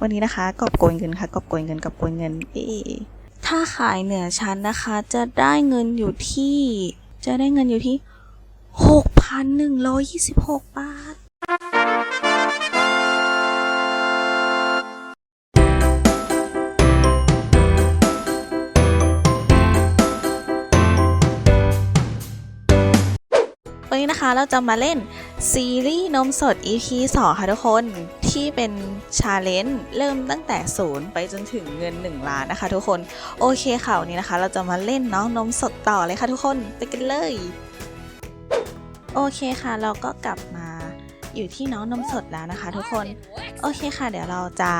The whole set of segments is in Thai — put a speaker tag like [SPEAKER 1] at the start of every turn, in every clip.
[SPEAKER 1] วันนี้นะคะกอบโกยเงินค่ะกอบโกยเงินกอบโกยเงินเอ๊ถ้าขายเหนือชั้นนะคะ จะได้เงินอยู่ที่ จะได้เงินอยู่ที่ 6,126 บาท วันนี้นะคะเราจะมาเล่นซีรีส์นมสด EP 2 ค่ะทุกคนที่เป็นชาเลนจ์เริ่มตั้งแต่ศูนย์ไปจนถึงเงิน 1 ล้านนะคะทุกคนโอเคค่ะวันนี้นะคะ เราจะมาเล่นน้องนมสดต่อเลยค่ะทุกคนไปกันเลย โอเคค่ะ เราก็กลับมาอยู่ที่น้องนมสดแล้วนะคะ ทุกคนโอเคค่ะ เดี๋ยวเราจะ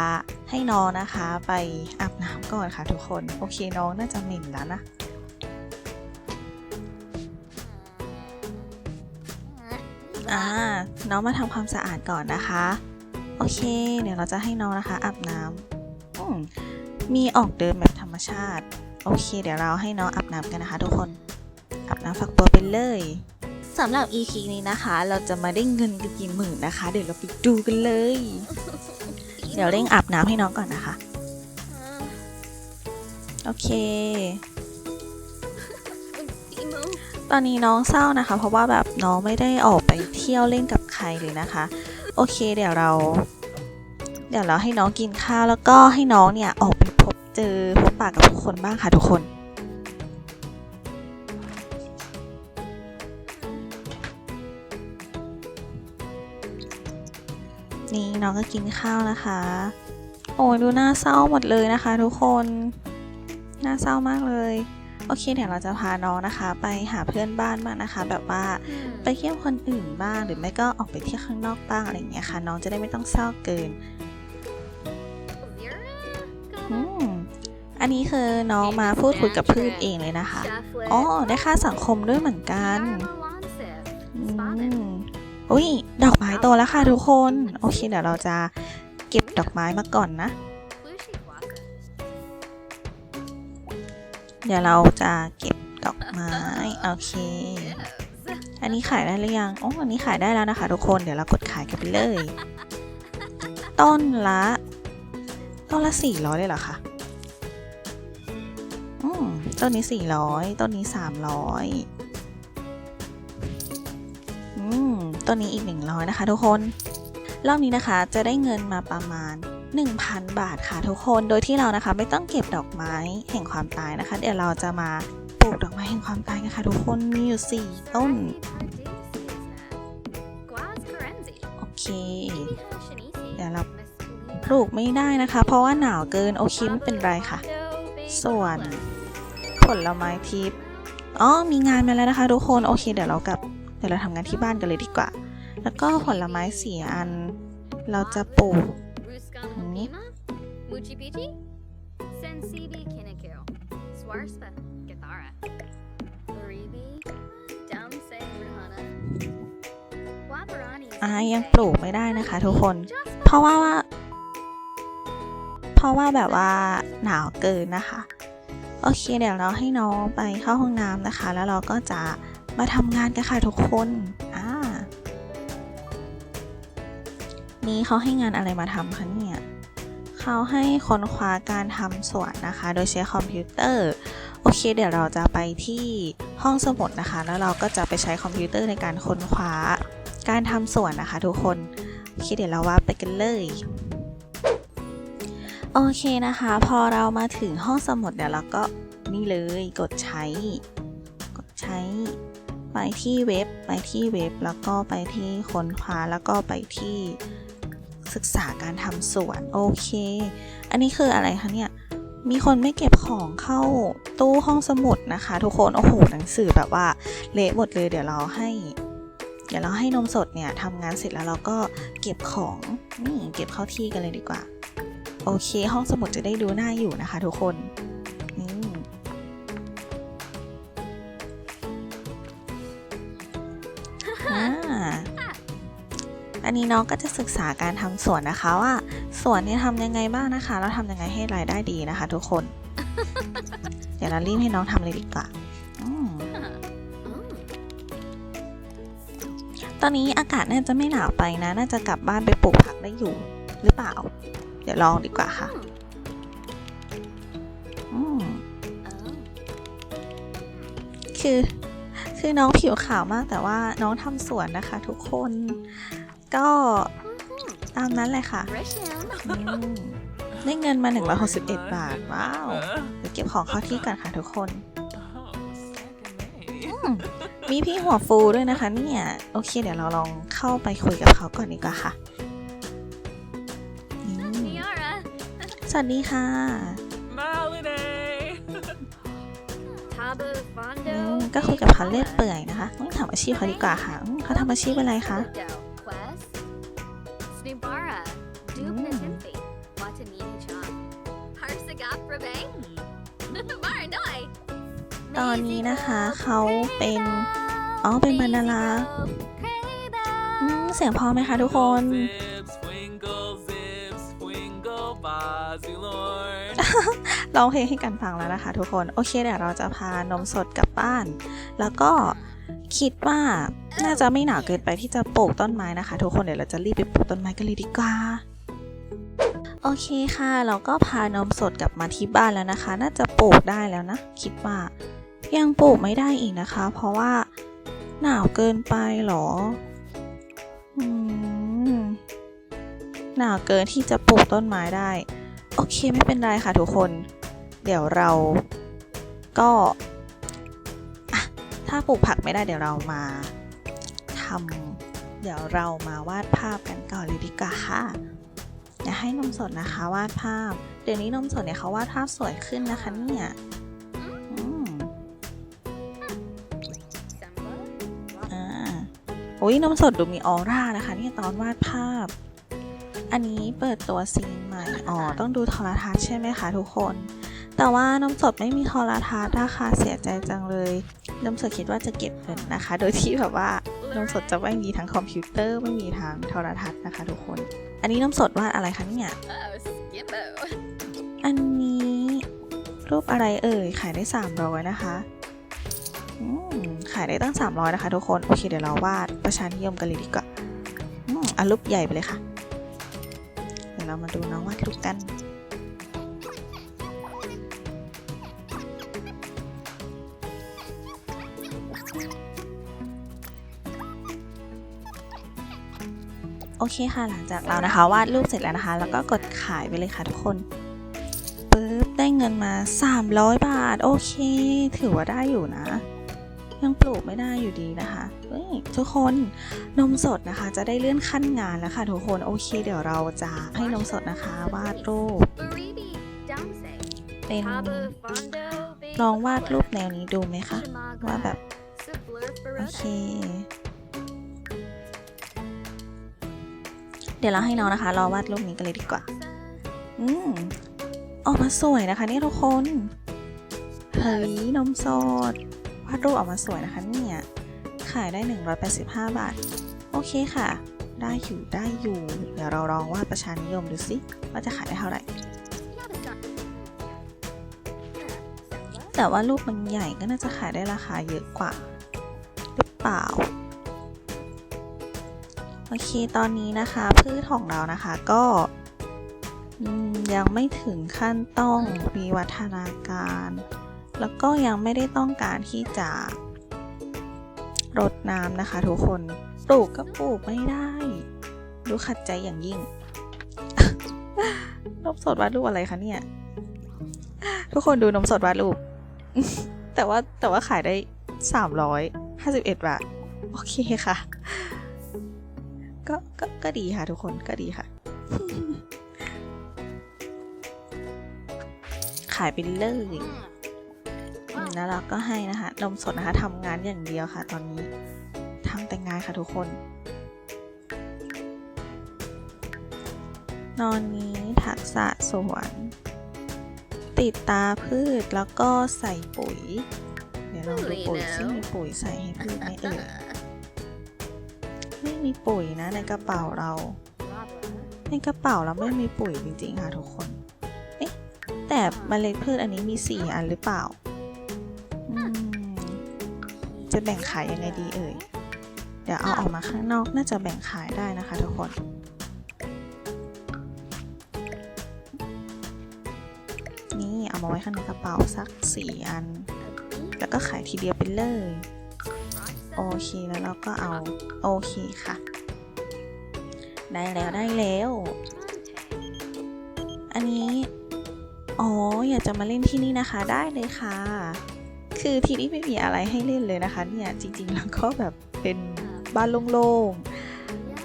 [SPEAKER 1] ให้น้องนะคะ ไปอาบน้ำก่อนค่ะ ทุกคนโอเคน้องน่าจะเหม็นแล้วนะ อ่าน้องมาทำความสะอาดก่อนนะคะ โอเค เดี๋ยวเราจะให้น้องนะคะอาบน้ำอืมมีออกเดินแบบธรรมชาติ โอเค เดี๋ยวเราให้น้องอาบน้ำกันนะคะทุกคนอาบน้ำฝักตัวไปเลยสำหรับ EP นี้นะคะ เราจะมาได้เงินกันกี่หมื่นนะคะ เดี๋ยวเราไปดูกันเลย เดี๋ยวเร่งอาบน้ำให้น้องก่อนนะคะ โอเค ตอนนี้น้องเศร้านะคะ เพราะว่าแบบน้องไม่ได้ออกไปเที่ยวเล่นกับใครเลยนะคะ โอเคเดี๋ยวเรา เดี๋ยวเราให้น้องกินข้าวแล้วก็ให้น้องเนี่ยออกไปพบเจอพบปะกับผู้คนบ้างค่ะทุกคนนี่น้องก็กินข้าวนะคะ โอ้ยดูหน้าเศร้าหมดเลยนะคะ ทุกคน หน่าเศร้ามากเลย โอเคเดี๋ยวเราจะพาน้องนะคะ ไปหาเพื่อนบ้านบ้างนะคะ แบบว่าไปเที่ยวคนอื่นบ้างหรือไม่ก็ออกไปเที่ยวข้างนอกบ้างอะไรอย่างเงี้ยค่ะ น้องจะได้ไม่ต้องเศร้าเกินอืมอันนี้คือน้องมาพูดคุยกับเพื่อนเองเลยนะคะอ๋อได้ค่าสังคมด้วยเหมือนกันอืมอุ้ยดอกไม้โตแล้วค่ะทุกคน โอเคเดี๋ยวเราจะเก็บดอกไม้มาก่อนนะ เดี๋ยวเราจะเก็บดอกไม้โอเค อันนี้ขายได้หรือยังอ๋ออันนี้ขายได้แล้วนะคะ ทุกคนเดี๋ยวเรากดขายกันไปเลย ต้นละต้นละสี่ร้อยเลยเหรอคะอืมต้นนี้สี่ร้อยต้นนี้สามร้อยอืมต้นนี้อีกหนึ่งร้อยนะคะ ทุกคนรอบนี้นะคะจะได้เงินมาประมาณ 1,000 บาทค่ะทุกคน โดยที่เรานะคะไม่ต้องเก็บดอกไม้แห่งความตายนะคะ เดี๋ยวเราจะมาปลูกดอกไม้แห่งความตายกันค่ะทุกคน มีอยู่ 4 ต้น โอเค เดี๋ยวเราปลูกไม่ได้นะคะ เพราะว่าหนาวเกิน โอเคไม่เป็นไรค่ะ ส่วนผลไม้ทิพย์อ๋อ มีงานมาแล้วนะคะทุกคน โอเค เดี๋ยวเรากลับ เดี๋ยวเราทำงานที่บ้านกันเลยดีกว่า แล้วก็ผลไม้สี่อัน เราจะปลูก
[SPEAKER 2] Muchi Pichi, Sensibi Kinekil, Swarspa, Gathara, Laribi, Damse Ruhana, Wabarani,
[SPEAKER 1] อ่ายังปลูกไม่ได้นะคะทุกคน เพราะว่าว่า เพราะว่าแบบว่าหนาวเกินนะคะ โอเคเดี๋ยวเราให้น้องไปเข้าห้องน้ำนะคะ แล้วเราก็จะมาทำงานกันค่ะทุกคนอ่านี่เขาให้งานอะไรมาทำคะเนี่ย เขาให้ค้นคว้าการทำสวนนะคะ โดยใช้คอมพิวเตอร์ โอเค เดี๋ยวเราจะไปที่ห้องสมุดนะคะ แล้วเราก็จะไปใช้คอมพิวเตอร์ในการค้นคว้า การทำสวนนะคะ ทุกคนโอเคเดี๋ยวเราว่าไปกันเลยโอเคนะคะ พอเรามาถึงห้องสมุดเดี๋ยวเราก็นี่เลยกดใช้ กดใช้ ไปที่เว็บ ไปที่เว็บ แล้วก็ไปที่ค้นคว้าแล้วก็ไปที่ ศึกษาการทำสวนโอเค อันนี้คืออะไรคะเนี่ย มีคนไม่เก็บของเข้าตู้ห้องสมุดนะคะ ทุกคน โอ้โห หนังสือแบบว่าเละหมดเลยเดี๋ยวเราให้ เดี๋ยวเราให้นมสดเนี่ยทำงานเสร็จแล้วเราก็เก็บของนี่เก็บเข้าที่กันเลยดีกว่า โอเค ห้องสมุดจะได้ดูหน่าอยู่นะคะ ทุกคนนี่ อันนี้น้องก็จะศึกษาการทำสวนนะคะว่าสวนเนี่ยทำยังไงบ้างนะคะแล้วทำยังไงให้รายได้ดีนะคะ ทุกคน เดี๋ยวเรารีบให้น้องทำเลยดีกว่าตอนนี้อากาศน่าจะไม่หนาวไปนะ น่าจะกลับบ้านไปปลูกผักได้อยู่หรือเปล่า เดี๋ยวลองดีกว่าค่ะคือคือน้องผิวขาวมากแต่ว่าน้องทำสวนนะคะ ทุกคน ก็ตามนั้นเลยค่ะ
[SPEAKER 2] Rishan.
[SPEAKER 1] อืมได้เงินมา 161 บาท ว้าวเดี๋ยวเก็บของเข้าที่กันค่ะทุกคนอืมมีพี่หัวฟูด้วยนะคะเนี่ยโอเค เดี๋ยวเราลองเข้าไปคุยกับเขาก่อนดีกว่าค่ะอืม
[SPEAKER 2] Niara.
[SPEAKER 1] สวัสดีค่ะ
[SPEAKER 2] Tabu
[SPEAKER 1] อื
[SPEAKER 2] Fondo.
[SPEAKER 1] มก็คุยกับเขาเล่อยเปื่อยนะคะ ต้องถามอาชีพเขาดีกว่าค่ะอืมเขาทำอาชีพอะไรคะ
[SPEAKER 2] Quest.
[SPEAKER 1] ตอนนี้นะคะเขาเป็นอ๋อเป็นบรรณารักษ์อืมเสียงพอไหมคะทุกคน ร้องเพลงให้กันฟังแล้วนะคะ ทุกคนโอเคเดี๋ยวเราจะพานมสดกลับบ้าน แล้วก็คิดว่าน่าจะไม่หนาวเกินไปที่จะปลูกต้นไม้นะคะ ทุกคนเดี๋ยวเราจะรีบไปปลูกต้นไม้กันเลยดีกว่า โอเคค่ะ เราก็พานมสดกลับมาที่บ้านแล้วนะคะ น่าจะปลูกได้แล้วนะ คิดว่า ยังปลูกไม่ได้อีกนะคะ เพราะว่าหนาวเกินไปเหรออืมหนาวเกินที่จะปลูกต้นไม้ได้ โอเคไม่เป็นไรค่ะทุกคน เดี๋ยวเราก็ถ้าปลูกผักไม่ได้เดี๋ยวเรามาทำเดี๋ยวเรามาวาดภาพกันก่อนเลยดีกว่าค่ะ อยากให้นมสดนะคะวาดภาพ เดี๋ยวนี้นมสดเนี่ยเขาวาดภาพสวยขึ้นนะคะเนี่ยอืม
[SPEAKER 2] Samba.
[SPEAKER 1] อ่าโอ้ยนมสดดูมีออร่านะคะเนี่ยตอนวาดภาพ อันนี้เปิดตัวซีนใหม่ อ๋อ ต้องดูโทรทัศน์ใช่ไหมคะทุกคน แต่ว่านมสดไม่มีโทรทัศน์นะคะเสียใจจังเลย นมสดคิดว่าจะเก็บเงินนะคะ โดยที่แบบว่านมสดจะไม่มีทั้งคอมพิวเตอร์ไม่มีทั้งโทรทัศน์นะคะทุกคน อันนี้น้ำสดวาดอะไรคะเนี่ย อันนี้รูปอะไรเอ่ย ขายได้ 300 นะคะขายได้ตั้ง 300 นะคะทุกคน โอเค เดี๋ยวเราวาดประชานิยมกันเลยดีกว่าอืมเอารูปใหญ่ไปเลยค่ะ เดี๋ยวเรามาดูน้องวาดรูปกัน อเคค่ะหลังจากเรานะคะวาดรูปเสร็จแล้วนะคะ แล้วก็กดขายไปเลยค่ะทุกคนปึ๊บได้เงินมา 300 บาท โอเค ถือว่าได้อยู่นะ ยังปลูกไม่ได้อยู่ดีนะคะเฮ้ยทุกคนนมสดนะคะ จะได้เลื่อนขั้นงานแล้วค่ะทุกคนโอเค เดี๋ยวเราจะให้นมสดนะคะวาดรูปเป็นลองวาดรูปแนวนี้ดูไหมคะ ว่าแบบ โอเค ดี๋ยวเราให้น้องนะคะรอวาดรูปนี้กันเลยดีกว่า อืมออกมาสวยนะคะเนี่ยทุกคน เฮ้ยนมสดวาดรูปออกมาสวยนะคะเนี่ยขายได้ 185 บาท โอเคค่ะ ได้อยู่ได้อยู่ เดี๋ยวเราลองวาดประชานิยมดูสิว่าจะขายได้เท่าไหร่ แต่ว่ารูปมันใหญ่ก็น่าจะขายได้ราคาเยอะกว่า หรือเปล่า อเคตอนนี้นะคะพืชของเรานะคะก็อืมยังไม่ถึงขั้นต้องมีวัฒนาการ แล้วก็ยังไม่ได้ต้องการที่จะรดน้ำนะคะ ทุกคนปลูกก็ปลูกไม่ได้ ดูขัดใจอย่างยิ่งนมสดวาดรูปอะไรคะเนี่ย ทุกคนดูนมสดวาดรูป แต่ว่าแต่ว่าขายได้สามร้อยห้าสิบเอ็ดบาท โอเคค่ะ ก็ก็ก็ดีค่ะทุกคนก็ดีค่ะ ขายไปเลยแล้วเราก็ให้นะคะนมสดนะคะทำงานอย่างเดียวค่ะ ตอนนี้ทำแต่งานค่ะทุกคน นอนนี้ทักษะสวนติดตาพืชแล้วก็ใส่ปุ๋ย เดี๋ยวลองดูปุ๋ยซึ่งมีปุ๋ยใส่ให้พืชไหมเอ่ย ไม่มีปุ๋ยนะในกระเป๋าเรา ในกระเป๋าเราไม่มีปุ๋ยจริงๆค่ะทุกคน เอ๊ะแต่เมล็ดพืชอันนี้มีสี่อันหรือเปล่าอืมจะแบ่งขายยังไงดีเอ่ย เดี๋ยวเอาออกมาข้างนอกน่าจะแบ่งขายได้นะคะทุกคนเอามาไว้ข้างในกระเป๋าสักสี่อัน
[SPEAKER 2] A bee.
[SPEAKER 1] แล้วก็ขายทีเดียวไปเลย
[SPEAKER 2] Right
[SPEAKER 1] โอเคแล้วเราก็เอาโอเคค่ะ ได้แล้วได้แล้ว
[SPEAKER 2] Okay.
[SPEAKER 1] อันนี้ อ๋ออยากจะมาเล่นที่นี่นะคะได้เลยค่ะ คือที่นี่ไม่มีอะไรให้เล่นเลยนะคะ เนี่ยจริงๆแล้วก็แบบเป็นบ้านโล่ง
[SPEAKER 2] Yeah.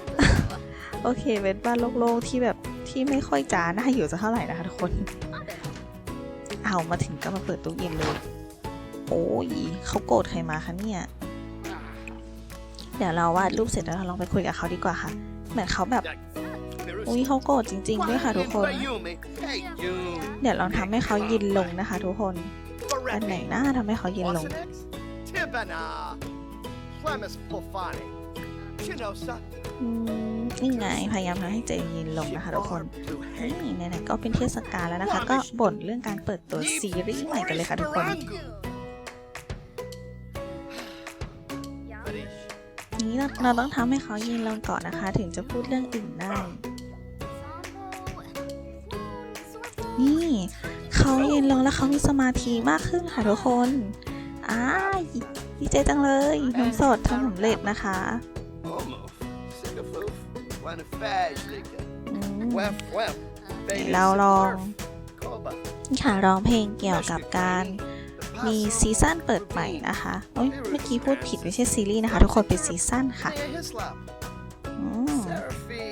[SPEAKER 1] ๆโอเคเป็นบ้านโล่งๆที่แบบที่ไม่ค่อยจ้าน่าอยู่จะเท่าไหร่นะคะทุกคน เอามาถึงก็มาเปิดตู้เย็นเลย โอ้ยเขาโกรธใครมาคะเนี่ย เดี๋ยวเราวาดรูปเสร็จแล้วเราลองไปคุยกับเขาดีกว่าค่ะ เหมือนเขาแบบอุ้ยเขาโกรธจริงๆด้วยค่ะทุกคน
[SPEAKER 3] Hey, you.
[SPEAKER 1] เดี๋ยวลองทำให้เขายินลงนะคะ ทุกคนอันไหนหน้าทำให้เขายินลง
[SPEAKER 3] Tibana. Clemis Pofani. Chinosa.
[SPEAKER 1] อืมนี่ไงพยายามทำให้ใจเย็นลงนะคะทุกคนนี่ไหนๆก็เป็นเทศกาลแล้วนะคะ ก็บ่นเรื่องการเปิดตัวซีรีส์ใหม่กันเลยค่ะทุกคน นี้เราต้องทำให้เขายินลงก่อนนะคะ ถึงจะพูดเรื่องอื่นได้ นี่เขาเย็นลงแล้วเขามีสมาธิมากขึ้นค่ะทุกคนอ้าดีใจจังเลยน้ำสดทำสำเร็จนะคะเดี๋ยวเราลองค่ะร้องเพลงเกี่ยวกับการ มีซีซั่นเปิดใหม่นะคะโอ้ยเมื่อกี้พูดผิดไม่ใช่ซีรีส์นะคะ ทุกคนเป็นซีซั่นค่ะ
[SPEAKER 3] Nea Hislop.
[SPEAKER 1] อืม
[SPEAKER 3] Seraphi.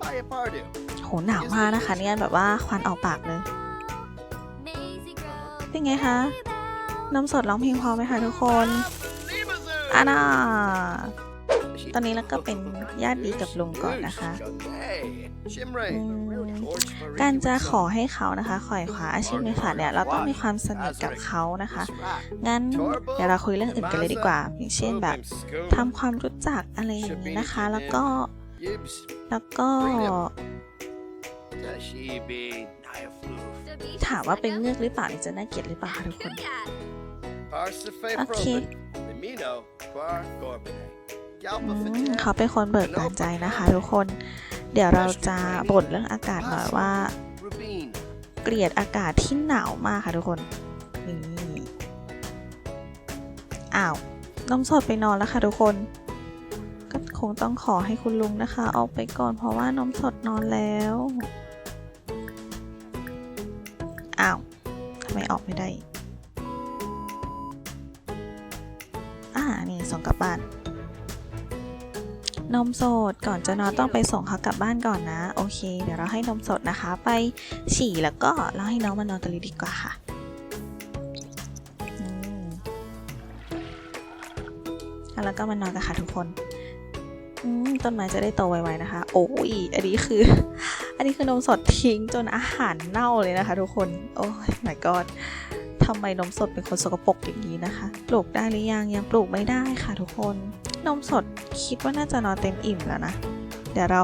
[SPEAKER 3] Paya Pardu.
[SPEAKER 1] โหหนาวมากนะคะเนี่ยแบบว่าควันออกปากเลย เป็นไงคะน้ำสดร้องเพลงพอไหมคะทุกคนอาน่าตอนนี้แล้วก็เป็นญาติดีกับลุงก่อนนะคะอืม การจะขอให้เขานะคะขอยขวาอาชีพในฝันเนี่ยเราต้องมีความสนิทกับเขานะคะ งั้นเดี๋ยวเราคุยเรื่องอื่นกันเลยดีกว่า อย่างเช่นแบบทำความรู้จักอะไรอย่างนี้นะคะ แล้วก็
[SPEAKER 3] Yibs.
[SPEAKER 1] แล้วก็
[SPEAKER 3] Tashibi. Niaflu.
[SPEAKER 1] ถามว่าเป็นเงือกหรือเปล่านี่จะน่าเกลียดหรือเปล่าคะทุกคน
[SPEAKER 3] Parsife
[SPEAKER 1] Okay.
[SPEAKER 3] Proben. Limino. Quar Gorbine.
[SPEAKER 1] อื
[SPEAKER 3] Galpa
[SPEAKER 1] ม
[SPEAKER 3] Fatet.
[SPEAKER 1] เขาเป็นคนเบิกบานใจนะคะทุกคน เดี๋ยวเราจะบ่นเรื่องอากาศหน่อยว่า เกลียดอากาศที่หนาวมากค่ะทุกคนนี่อ้าวน้ำสดไปนอนแล้วค่ะทุกคนก็คงต้องขอให้คุณลุงนะคะ ออกไปก่อนเพราะว่าน้ำสดนอนแล้วอ้าวทำไมออกไม่ได้ อ่า นี่ส่งกลับบ้าน นมสดก่อนจะนอนต้องไปส่งเขากลับบ้านก่อนนะ โอเค เดี๋ยวเราให้นมสดนะคะ ไปฉี่แล้วก็เราให้น้องมานอนกันเลยดีกว่าค่ะแล้วก็มานอนกันค่ะทุกคนต้นไม้จะได้โตไวๆนะคะ โอ้ยอันนี้คือ อันนี้คือนมสดทิ้งจนอาหารเน่าเลยนะคะ ทุกคน โอ้ย my god ทำไมนมสดเป็นคนสกปรกอย่างนี้นะคะ ปลูกได้หรือยังยังปลูกไม่ได้ค่ะทุกคน นมสดคิดว่าน่าจะนอนเต็มอิ่มแล้วนะ เดี๋ยวเรา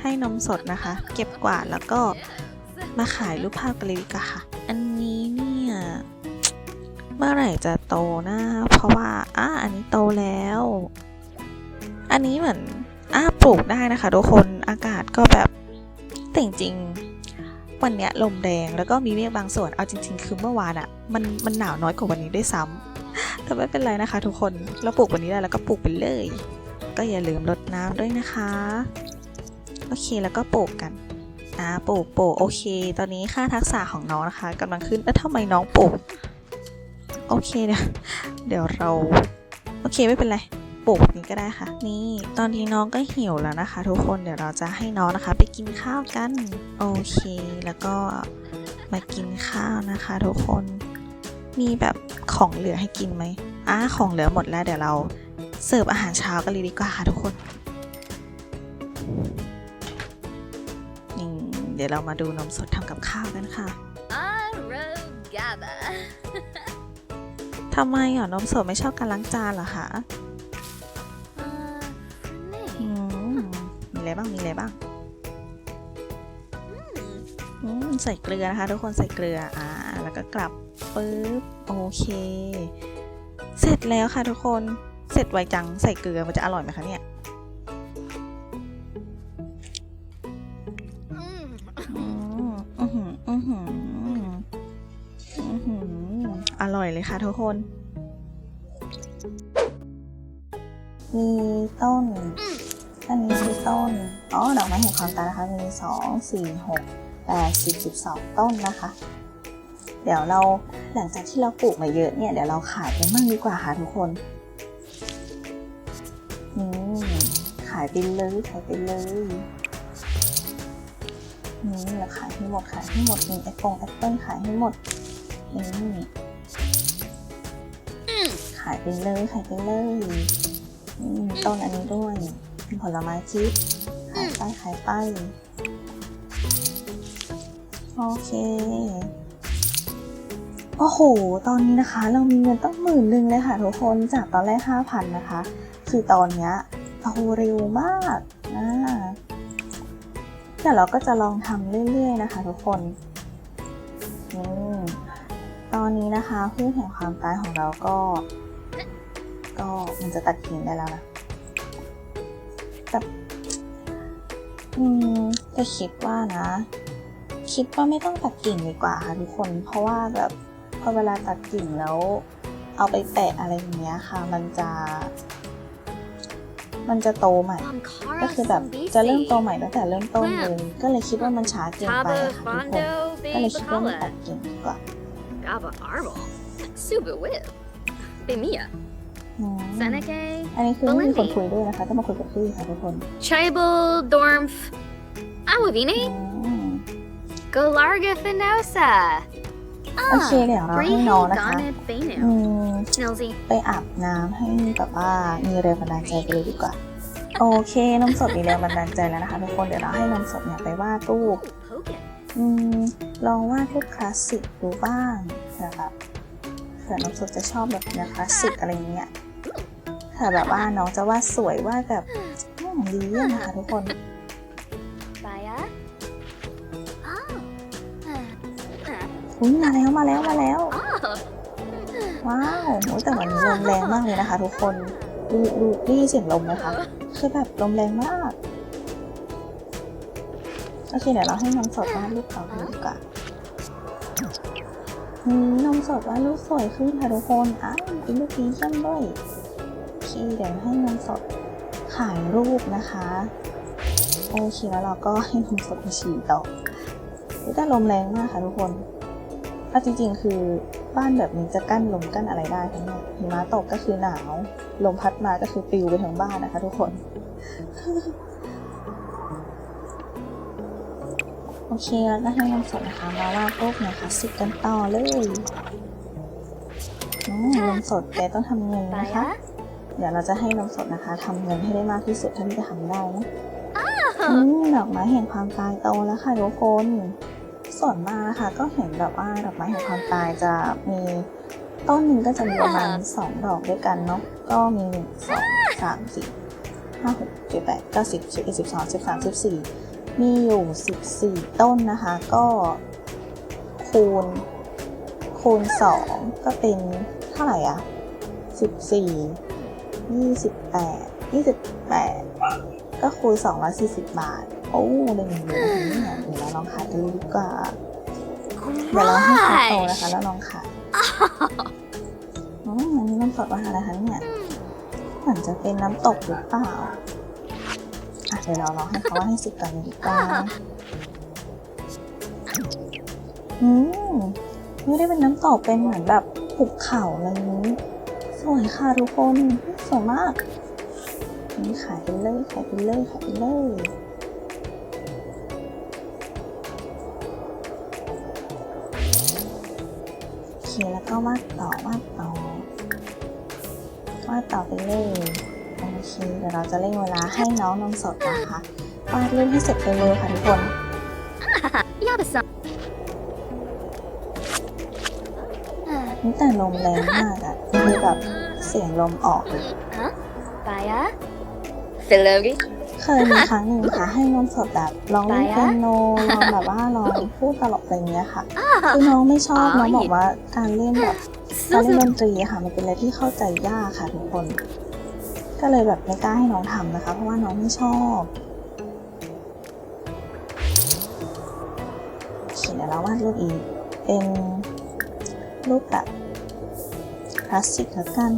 [SPEAKER 1] ให้นมสดนะคะ เก็บกวาดแล้วก็มาขายรูปภาพกันเลยดีกว่าค่ะ อันนี้เนี่ยเมื่อไหร่จะโตนะ เพราะว่าอ่าอันนี้โตแล้ว อันนี้เหมือนอ่าปลูกได้นะคะทุกคนอากาศก็แบบแต่จริงวันเนี้ยลมแดงแล้วก็มีเมฆบางส่วน เอาจริง ๆ คือเมื่อวานอะมันมันหนาวน้อยกว่าวันนี้ด้วยซ้ำ แต่ไม่เป็นไรนะคะทุกคนเราปลูกวันนี้ได้แล้วก็ปลูกไปเลย ก็อย่าลืมรดน้ำด้วยนะคะโอเคแล้วก็ปลูกกันอ่าปลูกปลูกโอเค ตอนนี้ค่าทักษะของน้องนะคะกำลังขึ้นแล้วทำไมน้องปลูกโอเคเดี๋ยวเดี๋ยวเราโอเคไม่เป็นไรปลูกแบบนี้ก็ได้ค่ะ นี่ตอนนี้น้องก็หิวแล้วนะคะ ทุกคนเดี๋ยวเราจะให้น้องนะคะ ไปกินข้าวกัน โอเค แล้วก็มากินข้าวนะคะ ทุกคน มีแบบของเหลือให้กินไหมอ่าของเหลือหมดแล้วเดี๋ยวเราเสิร์ฟอาหารเช้ากันเลยดีกว่าค่ะทุกคนนี่เดี๋ยวเรามาดูนมสดทำกับข้าวกันค่ะ
[SPEAKER 2] Arugaba.
[SPEAKER 1] ทำไมอะนมสดไม่ชอบการล้างจานเหรอคะ
[SPEAKER 2] Uh,
[SPEAKER 1] อื
[SPEAKER 2] Renee.
[SPEAKER 1] มมีอะไรบ้างมีอะไรบ้าง
[SPEAKER 2] Hmm.
[SPEAKER 1] อืมใส่เกลือนะคะ ทุกคนใส่เกลืออ่าแล้วก็กลับ ปึ๊บโอเค เสร็จแล้วค่ะทุกคนเสร็จไวจังใส่เกลือมันจะอร่อยไหมคะเนี่ยอืมอือหืออือหืออร่อยเลยค่ะทุกคนมีต้น อันนี้คือต้น อ๋อ ดอกไม้แห่งความตายนะคะ มีสอง สี่ หก แปดสิบสิบสองต้นนะคะ เดี๋ยวเราหลังจากที่เราปลูกมาเยอะเนี่ยเดี๋ยวเราขายกันบ้างดีกว่าค่ะทุกคนอืมขายไปเลยขายไปเลยนี่เราขายให้หมดขายให้หมดนี่แอปเปิลแอปเปิลขายให้หมดนี่ขายไปเลยขายไปเลยนี่ต้นอันนี้ด้วยเป็นผลไม้ชิปขายไปขายไปโอเค โอ้โห ตอนนี้นะคะ เรามีเงินตั้งหมื่นหนึ่งเลยค่ะทุกคนจากตอนแรกห้าพันนะคะ คือตอนเนี้ยโตเร็วมากนะเดี๋ยวเราก็จะลองทำเรื่อยๆนะคะ ทุกคนนี่ตอนนี้นะคะพืชแห่งความตายของเราก็ ก็มันจะตัดกิ่งได้แล้วนะแต่อืมแต่คิดว่านะ คิดว่าไม่ต้องตัดกิ่งดีกว่าค่ะทุกคน เพราะว่าแบบ อเวลาตัดกิ่งแล้ว เอาไปแปะอะไรอย่างเงี้ยค่ะ มันจะ มันจะโตใหม่
[SPEAKER 2] Ankara
[SPEAKER 1] ก็คือแบบจะเริ่มโตใหม่ตั้งแต่เริ่มต้นเลย ก็เลยคิดว่ามันช้าเกินไป
[SPEAKER 2] Taba
[SPEAKER 1] อะค่ะทุกคน
[SPEAKER 2] Fondo
[SPEAKER 1] ก็เลยคิดว่าไม่ตั
[SPEAKER 2] Bacala.
[SPEAKER 1] ดกิ่งดีกว่า
[SPEAKER 2] Gaba Armal. Suba Whip. Bemia.
[SPEAKER 1] อืม
[SPEAKER 2] Seneke.
[SPEAKER 1] อันนี้คือไม่มีคนคุยด้วยนะคะต้องมาคุยกับพี่ค่ะทุกคน
[SPEAKER 2] Chaibal Dormf.
[SPEAKER 1] อื
[SPEAKER 2] Awavine.
[SPEAKER 1] ม
[SPEAKER 2] Galarga Finosa.
[SPEAKER 1] โอเคเดี๋ยวเราให้น้องนะคะ
[SPEAKER 2] Gana
[SPEAKER 1] อื
[SPEAKER 2] Benu.
[SPEAKER 1] ม
[SPEAKER 2] Snilzy.
[SPEAKER 1] ไปอาบน้ำให้แบบว่ามีแรงบันดาลใจไปเลยดีกว่า โอเคนมสดมีแรงบันดาลใจแล้วนะคะทุกคนเดี๋ยวเราให้นมสดเนี่ยไปวาดรูป
[SPEAKER 2] Pokin.
[SPEAKER 1] อืมลองวาดรูปคลาสสิกดูบ้างเผื่อแบบเผื่อน้องสดจะชอบแบบแนวคลาสสิกอะไรเงี้ยเผื่อแบบว่าน้องจะวาดสวยวาดแบบอืมดีเยี่ยมนะคะทุกคน อุ้ยมาแล้วมาแล้วมาแล้ว
[SPEAKER 2] Oh.
[SPEAKER 1] ว้าวโอ้ยแต่วันนี้ลมแรงมากเลยนะคะ ทุกคนดูดูได้ยินเสียงลมไหมคะคือแบบลมแรงมากโอเคเดี๋ยวเราให้น้องสดวาดรูปเขาดูดีกว่าอืมนมสดวาดรูปสวยขึ้นค่ะทุกคนอ้าวเป็นลูกดีเยี่ยมด้วยโอเคเดี๋ยวให้นมสดถ่ายรูปนะคะโอเคแล้วเราก็ให้นมสดไปฉี่ต่ออุ๊ยแต่ลมแรงมากค่ะทุกคน เอาจริงๆ คือบ้านแบบนี้จะกั้นลมกั้นอะไรได้ทั้งนั้นหิมะตกก็คือหนาว ลมพัดมาก็คือปลิวไปทั้งบ้านนะคะ ทุกคน โอเคแล้วก็ให้นมสดนะคะมาวาดรูปในคลาสสิกกันต่อเลยอืมนมสดแกต้องทำเงินนะคะ
[SPEAKER 2] Baya.
[SPEAKER 1] เดี๋ยวเราจะให้นมสดนะคะทำเงินให้ได้มากที่สุดเท่าที่จะทำได้นะอืมดอกไม้แห่งความตายโตแล้วค่ะทุกคน ส่วนมากนะคะก็เห็นแบบว่าดอกไม้แห่งความตายจะมีต้นหนึ่งก็จะมีประมาณสองดอกด้วยกันเนาะก็มีหนึ่งสองสามสี่ห้าหกเจ็ดแปดเก้าสิบสิบเอ็ดสิบสองสิบสามสิบสี่มีอยู่สิบสี่ต้นนะคะ ก็คูณคูณสองก็เป็นเท่าไหร่อะสิบสี่ยี่สิบแปดยี่สิบแปดก็คูณสองร้อยสี่สิบบาท โอ้ได้เงี้ยนี่เนี่ยเดี๋ยวเราลองขายดูดีกว่าเดี๋ยวเราให้เขาโตนะคะแล้วลองขายอ๋ออันนี้น้ำสดว่าอะไรคะเนี่ยเหมือนจะเป็นน้ำตกหรือเปล่าอะเดี๋ยวเราลองให้เขาว่าให้สิบกันดีกว่าอืมไม่ได้เป็นน้ำตกเป็นเหมือนแบบภูเขาอะไรนี้สวยค่ะทุกคนสวยมากนี่ขายไปเลยขายไปเลยขายไปเลย เคแล้วก็วาดต่อวาดต่อวาดต่อไปเลยโอเคเดี๋ยวเราจะเร่งเวลาให้น้องนมสดนะคะวาดเรูปให้เสร็จไปเลยค่ะทุกคนนี่แต่ลมแรงมากอะมีแบบเสียงลมออกเลย
[SPEAKER 2] Baya. Filogi.
[SPEAKER 1] เคยมีครั้งหนึ่งค่ะ ให้นมสดแบบลองเล่นเปียโนลองแบบว่าลองพูดตลกอะไรเงี้ยค่ะคือน้องไม่ชอบ
[SPEAKER 2] อ๋อ
[SPEAKER 1] น้องบอกว่าการเล่นแบบการเล่น
[SPEAKER 2] Suzu.
[SPEAKER 1] ดนตรีอะค่ะ มันเป็นอะไรที่เข้าใจยากค่ะทุกคน ก็เลยแบบไม่กล้าให้น้องทำนะคะ เพราะว่าน้องไม่ชอบเขียนแล้ววาดรูปอีกเป็นรูปแบบคลาสสิกแล้วกัน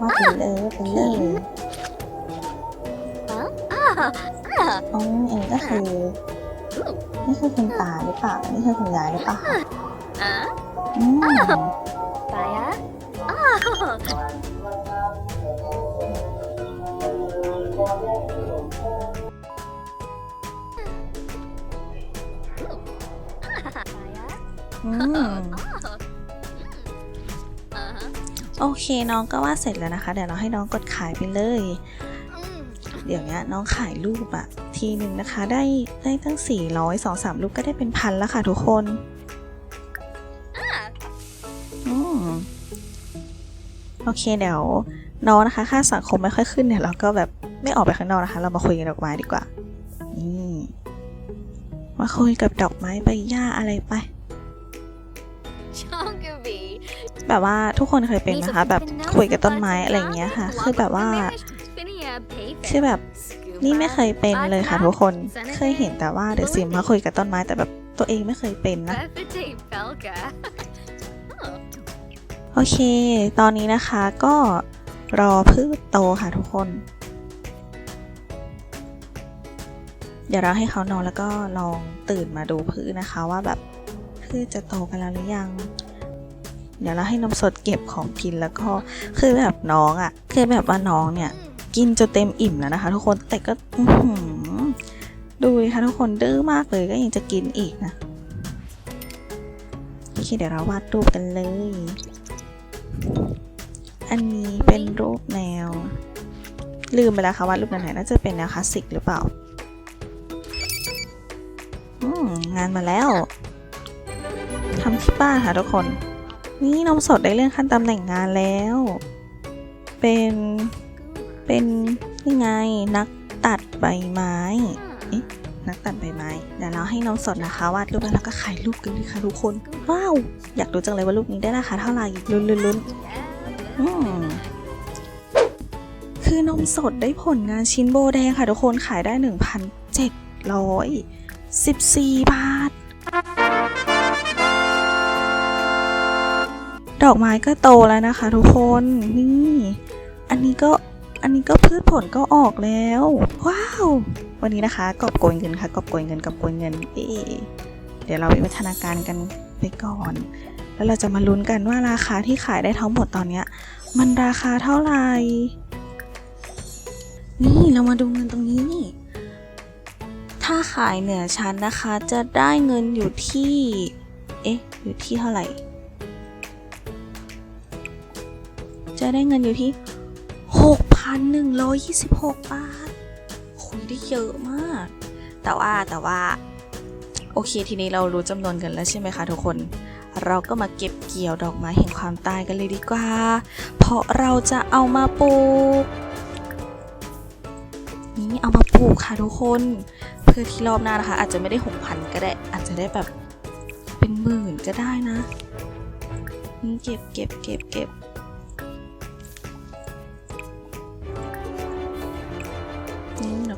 [SPEAKER 1] ว่าดไปเลยไปเลย
[SPEAKER 2] Ah, ah,
[SPEAKER 1] อ๋อเองก็คือนี่คือคุณตาหรือเปล่าอันี่คือคุณยายหรือเปล่าอืม
[SPEAKER 2] Baya? Oh. Baya?
[SPEAKER 1] อืม โอเคน้องก็วาดเสร็จแล้วนะคะ เดี๋ยวเราให้น้องกดขายไปเลย
[SPEAKER 2] Mm.
[SPEAKER 1] เดี๋ยวเนี้ยน้องขายรูปอะทีหนึ่งนะคะ ได้ได้ตั้ง 400 2 3รูปก็ได้เป็นพันแล้วค่ะทุกคน
[SPEAKER 2] Ah.
[SPEAKER 1] อืมโอเคเดี๋ยวน้องนะคะ ค่าสังคมไม่ค่อยขึ้นเนี่ยเราก็แบบไม่ออกไปข้างนอกนะคะ เรามาคุยกันดอกไม้ดีกว่านี่มาคุยกับดอกไม้ใบหญ้าอะไรไป
[SPEAKER 2] Chongaby.
[SPEAKER 1] แบบว่าทุกคนเคยเป็นนะคะ แบบคุยกับต้นไม้อะไรอย่างเงี้ยค่ะ คือแบบว่าคือแบบนี่ไม่เคยเป็นเลยค่ะทุกคนเคยเห็นแต่ว่าเดซิมมาคุยกับต้นไม้แต่แบบตัวเองไม่เคยเป็นนะโอเค ตอนนี้นะคะก็รอพืชโตค่ะทุกคน เดี๋ยวเราให้เขานอนแล้วก็ลองตื่นมาดูพืชนะคะว่าแบบพืชจะโตกันแล้วหรือยัง เดี๋ยวเราให้นมสดเก็บของกินแล้วก็คือแบบน้องอะ่ะ คือแบบว่าน้องเนี่ย กินจนเต็มอิ่มแล้วนะคะ ทุกคนแต่ก็ดูดิค่ะทุกคนดื้อมากเลยก็ยังจะกินอีกนะโอเคเดี๋ยวเราวาดรูปกันเลย อันนี้เป็นรูปแนว ลืมไปแล้วค่ะว่ารูปแนไหนน่าจะเป็นแนวคลาสสิกหรือเปล่า อืมงานมาแล้วทำที่บ้านค่ะทุกคน นี่นมสดได้เลื่อนขั้นตำแหน่งงานแล้ว เป็น เป็นยังไงนักตัดใบไม้นักตัดใบไม้เดี๋ยวเราให้น้องสดนะคะวาดรูปแล้วก็ขายรูปกันเลยค่ะทุกคน ว้าว อยากดูจังเลยว่ารูปนี้ได้ราคาเท่าไหร่ลุ้นลุ้นลุ้นอืมคือนมสดได้ผลงานชิ้นโบแดงค่ะทุกคนขายได้ 1,714 บา อกไม้ก็โตแล้วนะคะ ทุกคนนี่ อันนี้ก็อันนี้ก็พืชผลก็ออกแล้ว ว้าว วันนี้นะคะกอบโกยเงินค่ะกอบโกยเงินกอบโกยเงินเอ๊เดี๋ยวเราวิวัฒนาการกันไปก่อน แล้วเราจะมาลุ้นกันว่าราคาที่ขายได้ทั้งหมดตอนเนี้ย มันราคาเท่าไหร่นี่เรามาดูเงินตรงนี้นี่ถ้าขายเหนือชั้นนะคะ จะได้เงินอยู่ที่ เอ๊ะ อยู่ที่เท่าไหร่ จะได้เงินอยู่ที่ 6,126 บาท คุยได้เยอะมาก แต่ว่าแต่ว่า โอเคทีนี้เรารู้จำนวนกันแล้วใช่ไหมคะทุกคน เราก็มาเก็บเกี่ยวดอกไม้แห่งความตายกันเลยดีกว่า เพราะเราจะเอามาปลูก นี่เอามาปลูกค่ะทุกคน เพื่อที่รอบหน้านะคะ อาจจะไม่ได้หกพันก็ได้ อาจจะได้แบบเป็นหมื่นก็ได้นะนี่เก็บเก็บเก็บเก็บ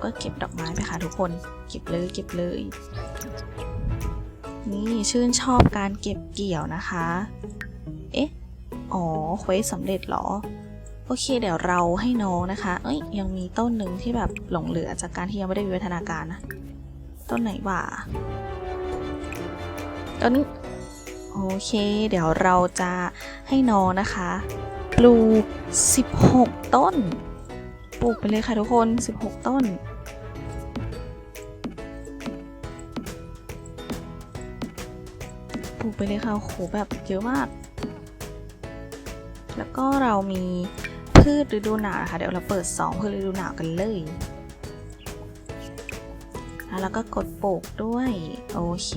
[SPEAKER 1] ก็เก็บดอกไม้ไปค่ะทุกคน เก็บเลยเก็บเลย นี่ชื่นชอบการเก็บเกี่ยวนะคะ เอ๊ะ อ๋อเควสสำเร็จเหรอ โอเคเดี๋ยวเราให้น้องนะคะ เอ้ยยังมีต้นหนึ่งที่แบบหลงเหลือจากการที่ยังไม่ได้วิวัฒนาการนะ ต้นไหนวะต้นนี้โอเค เดี๋ยวเราจะให้น้องนะคะ ปลูก 16 ต้น ปลูกไปเลยค่ะทุกคน 16 ต้น ปลูกไปเลยค่ะโอ้โหแบบเยอะมาก แล้วก็เรามีพืชฤดูหนาวนะคะ เดี๋ยวเราเปิด 2 พืชฤดูหนาวกันเลย แล้วก็กดปลูกด้วย โอเค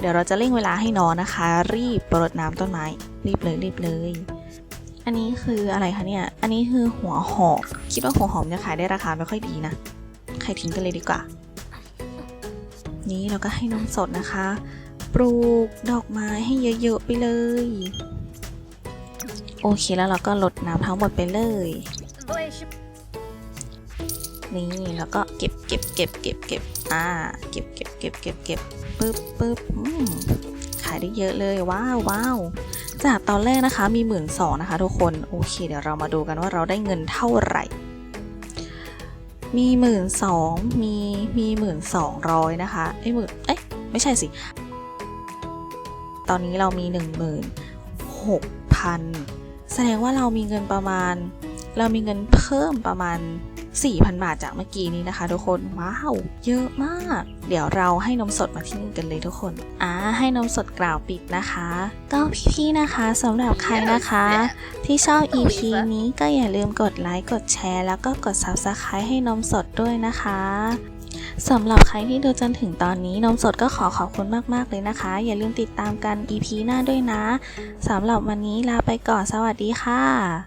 [SPEAKER 1] เดี๋ยวเราจะเร่งเวลาให้น้องนะคะ รีบรดน้ำต้นไม้ รีบเลยรีบเลย อันนี้คืออะไรคะเนี่ย อันนี้คือหัวหอม คิดว่าหัวหอมจะขายได้ราคาไม่ค่อยดีนะ ใครทิ้งกันเลยดีกว่า นี้เราก็ให้นมสดนะคะ ปลูกดอกไม้ให้เยอะๆไปเลย โอเคแล้วเราก็ลดน้ำทั้งหมดไปเลย นี่แล้วก็เก็บเก็บเก็บเก็บเก็บอ่าเก็บเก็บเก็บเก็บเก็บปึ๊บปึ๊บอืมขายได้เยอะเลยว้าวว้าวจากตอนแรกนะคะมีหมื่นสองนะคะทุกคนโอเคเดี๋ยวเรามาดูกันว่าเราได้เงินเท่าไหร่ มีหมื่นสองมีมีหมื่นสองร้อยนะคะเอ้หมื่นเอ้ยไม่ใช่สิ ตอนนี้เรามีหนึ่งหมื่นหกพันแสดงว่าเรามีเงินประมาณ เรามีเงินเพิ่มประมาณ 4,000 บาทจากเมื่อกี้นี้นะคะ ทุกคน ว้าว เยอะมาก เดี๋ยวเราให้นมสดมาที่นี่กันเลยทุกคน อ่า ให้นมสดกล่าวปิดนะคะ ก็พี่ๆนะคะสำหรับใครนะคะ ที่ชอบ EP นี้ก็อย่าลืมกดไลค์ กดแชร์ แล้วก็กด Subscribe ให้นมสดด้วยนะคะ สำหรับใครที่ดูจนถึงตอนนี้นมสดก็ขอขอบคุณมากๆเลยนะคะ อย่าลืมติดตามกัน EP หน้าด้วยนะสำหรับวันนี้ลาไปก่อนสวัสดีค่ะ